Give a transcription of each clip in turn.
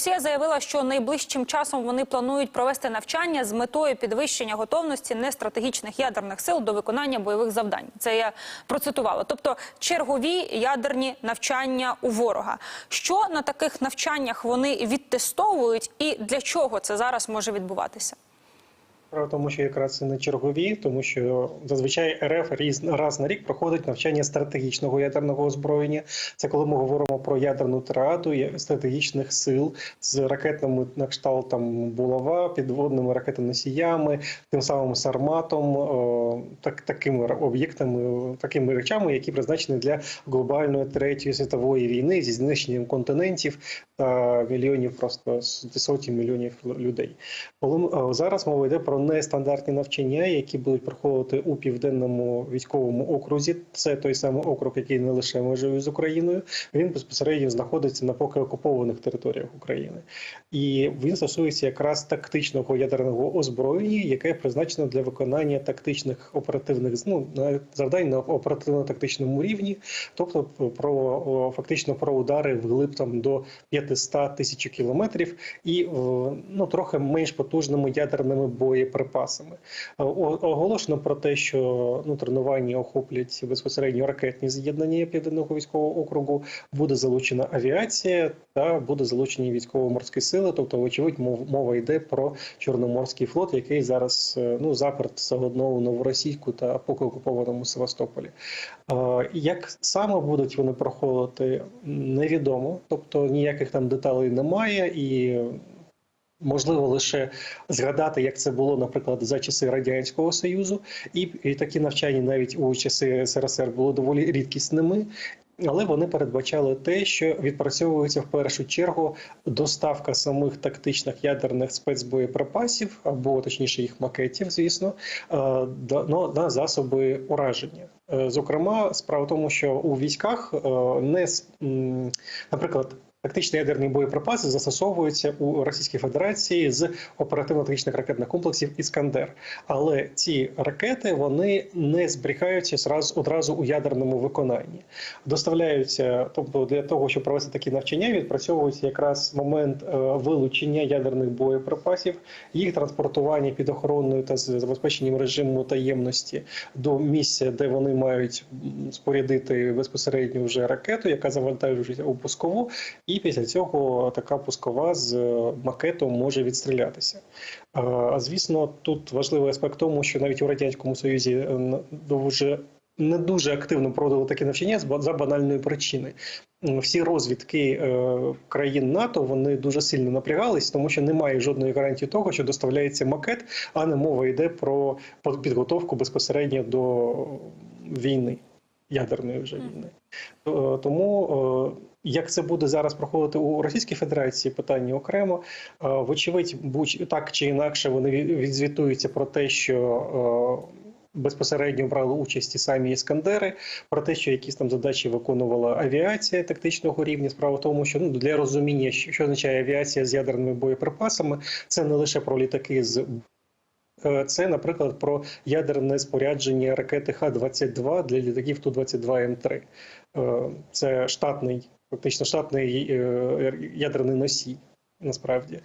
Росія заявила, що найближчим часом вони планують провести навчання з метою підвищення готовності нестратегічних ядерних сил до виконання бойових завдань. Це я процитувала. Тобто чергові ядерні навчання у ворога. Що на таких навчаннях вони відтестовують, і для чого це зараз може відбуватися? Справа тому, що якраз не чергові, тому що зазвичай РФ різ раз на рік проходить навчання стратегічного ядерного озброєння. Це коли ми говоримо про ядерну триаду я- стратегічних сил з ракетними на кшталт булава, підводними ракетоносіями, тим самим сарматом, о, так такими об'єктами, такими речами, які призначені для глобальної третьої світової війни зі знищенням континентів та мільйонів просто с- сотень мільйонів людей. Коли е, зараз мова йде про нестандартні навчання, які будуть проходити у південному військовому окрузі. Це той самий округ, який не лише межує з Україною. Він безпосередньо знаходиться на поки окупованих територіях України, і він стосується якраз тактичного ядерного озброєння, яке призначено для виконання тактичних оперативних ну, завдань на оперативно-тактичному рівні, тобто про фактично про удари вглиб там до 500 тисяч кілометрів і ну трохи менш потужними ядерними боєприпасами. О- о- Оголошено про те, що ну тренування охоплять безпосередньо ракетні з'єднання південного військового округу. Буде залучена авіація та буде залучені військово-морські сили. Тобто, вочевидь, мов- мова йде про Чорноморський флот, який зараз е, ну заперт все одно у новоросійську та поки окупованому Севастополі. Е, Як саме будуть вони проходити, невідомо. Тобто ніяких там деталей немає і. Можливо, лише згадати, як це було, наприклад, за часи радянського союзу, і, і такі навчання навіть у часи СРСР були доволі рідкісними. Але вони передбачали те, що відпрацьовується в першу чергу доставка самих тактичних ядерних спецбоєприпасів, або точніше їх макетів, звісно, е, ну, на засоби ураження. Е, Зокрема, справа в тому, що у військах е, не наприклад. Тактичні ядерні боєприпаси застосовуються у Російській Федерації з оперативно-тактичних ракетних комплексів Іскандер. Але ці ракети вони не зберігаються одразу у ядерному виконанні. Доставляються, тобто для того, щоб провести такі навчання, відпрацьовується якраз момент е, вилучення ядерних боєприпасів, їх транспортування під охороною та забезпеченням режиму таємності до місця, де вони мають спорядити безпосередньо вже ракету, яка завантажується у пускову. І після цього така пускова з е, макетом може відстрілятися. А звісно, тут важливий аспект тому, що навіть у радянському союзі е, дуже не дуже активно проводили такі навчання за банальної причини. Всі розвідки е, країн НАТО вони дуже сильно напрягались, тому що немає жодної гарантії того, що доставляється макет, а не мова йде про підготовку безпосередньо до війни, ядерної вже війни. Тому як це буде зараз проходити у Російській Федерації, питання окремо. Е, Вочевидь, будь так чи інакше, вони від- відзвітуються про те, що е, безпосередньо брали участь і самі іскандери, про те, що якісь там задачі виконувала авіація тактичного рівня. Справа в тому, що ну для розуміння, що означає авіація з ядерними боєприпасами, це не лише про літаки з. Е, Це, наприклад, про ядерне спорядження ракети Х-22 для літаків Ту-22М3. Е, Це штатний, фактично штатний е, ядерний носій, насправді.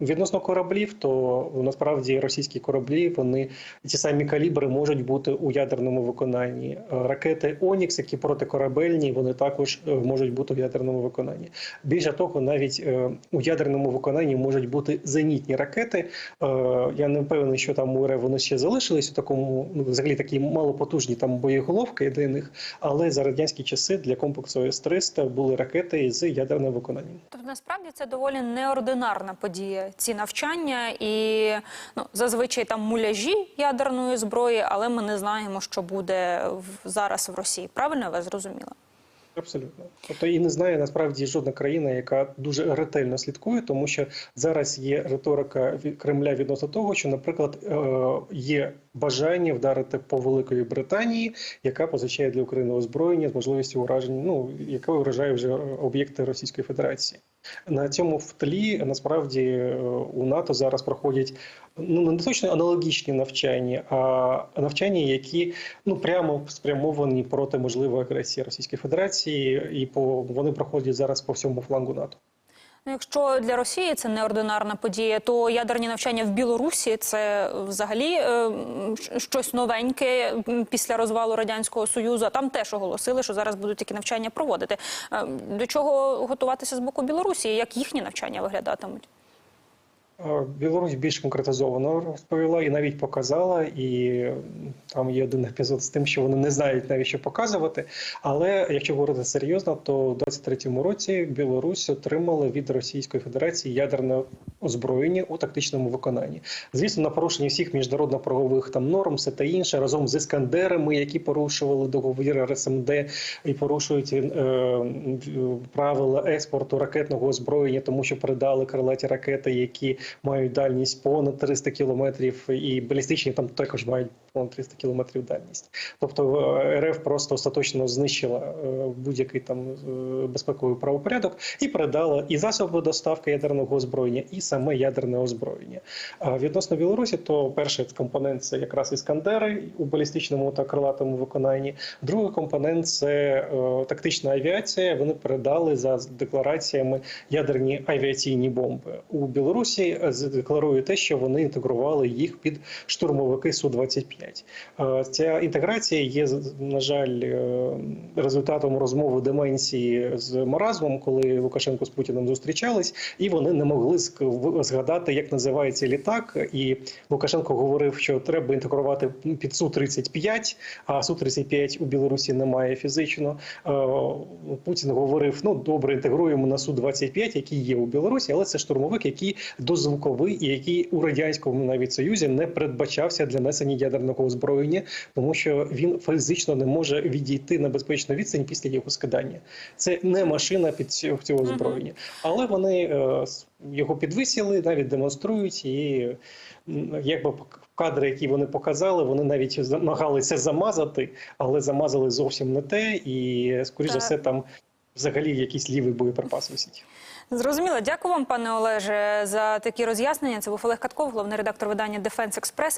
Відносно кораблів, то насправді російські кораблі вони ті самі калібри можуть бути у ядерному виконанні. Ракети Онікс, які протикорабельні, вони також е, можуть бути в ядерному виконанні. Більше того, навіть е, у ядерному виконанні можуть бути зенітні ракети. Е, Я не впевнений, що там у РФ вони ще залишились у такому, ну взагалі такі малопотужні там боєголовки для них, але за радянські часи для комплексу С-300 були ракети з ядерним виконанням. Тобто насправді це доволі неординарна подія. Ці навчання і ну зазвичай там муляжі ядерної зброї, але ми не знаємо, що буде в- зараз в Росії. Правильно я вас зрозуміла? Абсолютно, тобто і не знає насправді жодна країна, яка дуже ретельно слідкує, тому що зараз є риторика Кремля відносно того, що, наприклад, е, є бажання вдарити по Великої Британії, яка позичає для України озброєння з можливістю ураження, ну яка вражає вже об'єкти Російської Федерації. На цьому в тлі насправді е, у НАТО зараз проходять ну не точно аналогічні навчання, а навчання, які ну прямо спрямовані проти можливої агресії Російської Федерації, і по вони проходять зараз по всьому флангу НАТО. Ну, якщо для Росії це неординарна подія, то ядерні навчання в Білорусі це взагалі е, щось новеньке після розвалу радянського союзу. А там теж оголосили, що зараз будуть такі навчання проводити. Е, До чого готуватися з боку Білорусі? Як їхні навчання виглядатимуть? Білорусь більш конкретизовано розповіла і навіть показала, і там є один епізод з тим, що вони не знають навіть що показувати. Але якщо говорити серйозно, то у 23-му році Білорусь отримала від Російської Федерації ядерне озброєння у тактичному виконанні. Звісно, на порушенні всіх міжнародно-правових там норм, все та інше, разом з іскандерами, які порушували договір РСМД і порушують е, правила експорту ракетного озброєння, тому що передали крилаті ракети, які мають дальність понад 300 кілометрів, і балістичні там також мають понад 300 кілометрів дальність. Тобто е, РФ просто остаточно знищила е, будь-який там е, безпековий правопорядок і передала і засоби доставки ядерного озброєння, і саме ядерне озброєння. Відносно Білорусі, то перший компонент це якраз іскандери у балістичному та крилатому виконанні. Другий компонент це тактична авіація. Вони передали за деклараціями ядерні авіаційні бомби у Білорусі. Декларує те, що вони інтегрували їх під штурмовики су 25 Е, Ця інтеграція є на жаль е, результатом розмови деменції з маразмом, коли Лукашенко з Путіним зустрічались, і вони не могли згадати, як називається літак. І Лукашенко говорив, що треба інтегрувати під су 35 а су 35 у Білорусі немає фізично. Путін говорив: ну добре, інтегруємо на су 25 який є у Білорусі, але це штурмовик, який дозвуковий і який у радянському навіть союзі не передбачався для несення ядерного озброєння, тому що він фізично не може відійти на безпечну відстань після його скидання. Це не машина під цього озброєння, але вони е, його підвисили, навіть демонструють і. Якби кадри, які вони показали, вони навіть намагалися замазати, але замазали зовсім не те, і скоріш за все там взагалі якийсь лівий боєприпас висить. Зрозуміло. Дякую вам, пане Олеже, за такі роз'яснення. Це був Олег Катков, головний редактор видання Дефенс Експрес.